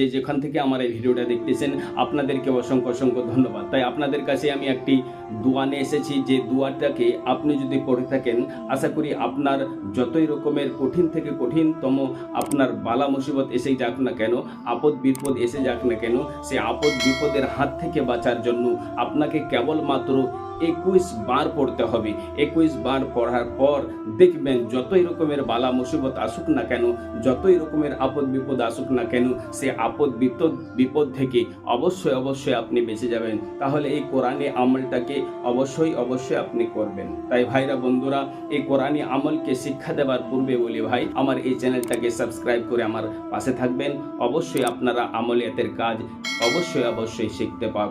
যে যেখান থেকে আমার এই ভিডিওটা দেখতেছেন, আপনাদেরকে অসংখ্য অসংখ্য ধন্যবাদ। তাই আপনাদের কাছে আমি একটি দোয়া নিয়ে এসেছি, যে দোয়াটাকে আপনি যদি পড়ে থাকেন, আশা করি আপনার যতই রকমের কঠিন থেকে কঠিনতম আপনার বালা মুসিবত এসে যাক না কেন, আপদ বিপদ এসে যাক না কেন, সে আপদ বিপদের হাত থেকে বাঁচার জন্য আপনাকে কেবলমাত্র একুশ বার পড়তে হবে। একুশ বার পড়ার পর দেখবেন যতই রকমের বালা মুসিবত আসুক না কেন, যতই রকমের আপদ বিপদ আসুক না কেন, সে আপদ বিপদ বিপদ থেকে অবশ্যই অবশ্যই আপনি বেঁচে যাবেন। তাহলে এই কোরআনে আমলটাকে অবশ্যই অবশ্যই আপনি করবেন। তাই ভাইরা, বন্ধুরা, এই কোরআনে আমলকে শিক্ষা দেওয়ার পূর্বে বলি ভাই, আমার এই চ্যানেলটাকে সাবস্ক্রাইব করে আমার পাশে থাকবেন। অবশ্যই আপনারা আমলিয়াতের কাজ অবশ্যই অবশ্যই শিখতে পা-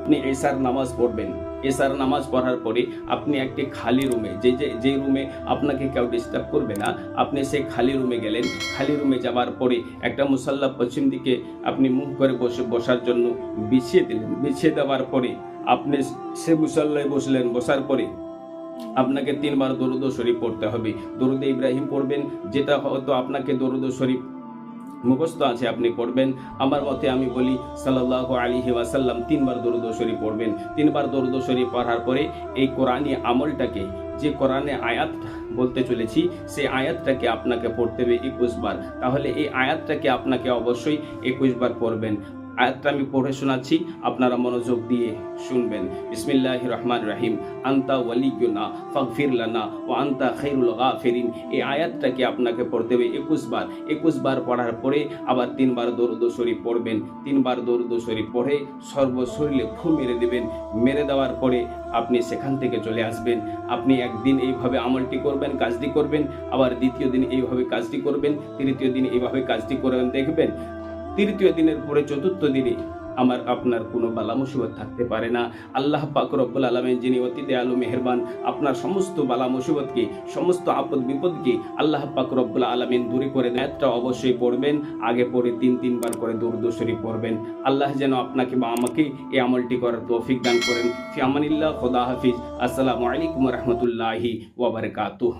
আপনি এসার নামাজ পড়বেন। এসার নামাজ পড়ার পরে আপনি একটি খালি রুমে, যে যে যে রুমে আপনাকে কেউ ডিস্টার্ব করবে না, আপনি সেই খালি রুমে গেলেন। খালি রুমে যাওয়ার পরে একটা মুসাল্লা পশ্চিম দিকে আপনি মুখ করে বসে, বসার জন্য বিছিয়ে দিলেন। বিছিয়ে দেওয়ার পরে আপনি সে মুসাল্লায় বসলেন। বসার পরে আপনাকে তিনবার দরুদ শরীফ পড়তে হবে। দরুদ ইব্রাহিম পড়বেন, যেটা হয়তো আপনাকে দরুদ শরীফ মুখস্থ আছে, আপনি পড়বেন। আমার মতে আমি বলি সাল্লাহ আলী ওয়াসাল্লাম তিনবার দরুদশরী পড়বেন। তিনবার দরুদশরী পড়ার পরে এই কোরআনী আমলটাকে, যে কোরআনে আয়াত বলতে চলেছি, সেই আয়াতটাকে আপনাকে পড়তে হবে একুশবার তাহলে এই আয়াতটাকে আপনাকে অবশ্যই একুশ বার পড়বেন। আয়াতটা আমি পড়ে শোনাচ্ছি, আপনারা মনোযোগ দিয়ে শুনবেন। বিসমিল্লাহ রহমান রাহিম। আন্তা ওয়ালিগুনা ফাগফির লানা ও আন্তা খৈরুল গাফিরিন। এই আয়াতটাকে আপনাকে পড়তে হবে একুশ বার। একুশ বার পড়ার পরে আবার তিনবার দরুদ শরীফ পড়বেন। তিনবার দরুদ শরীফ পড়ে সর্বশরীরে ফু মেরে দেবেন। মেরে দেওয়ার পরে আপনি সেখান থেকে চলে আসবেন। আপনি একদিন এইভাবে আমলটি করবেন, কাজটি করবেন। আবার দ্বিতীয় দিন এইভাবে কাজটি করবেন। তৃতীয় দিন এইভাবে কাজটি করবেন দেখবেন। তৃতীয় দিনের পরে চতুর্থ দিনে আমার আপনার কোনো বালা মুসিবত থাকতে পারে না। আল্লাহ পাক রব্বুল আলমেন যিনি অতি দয়ালু মেহেরবান, আপনার সমস্ত বালা মুসিবতকে, সমস্ত আপদ বিপদকে আল্লাহ পাক আলমিন দূরে করে একটা অবশ্যই পড়বেন, আগে পরে তিন, তিনবার করে দূরদ শরীফ পড়বেন। আল্লাহ যেন আপনাকে বা আমাকে এই আমলটি করার তৌফিক দান করেন। ফি আমানিল্লাহ, খোদা হাফিজ। আসসালামু আলাইকুম রহমতুল্লাহি ওয়াবারকাতুহ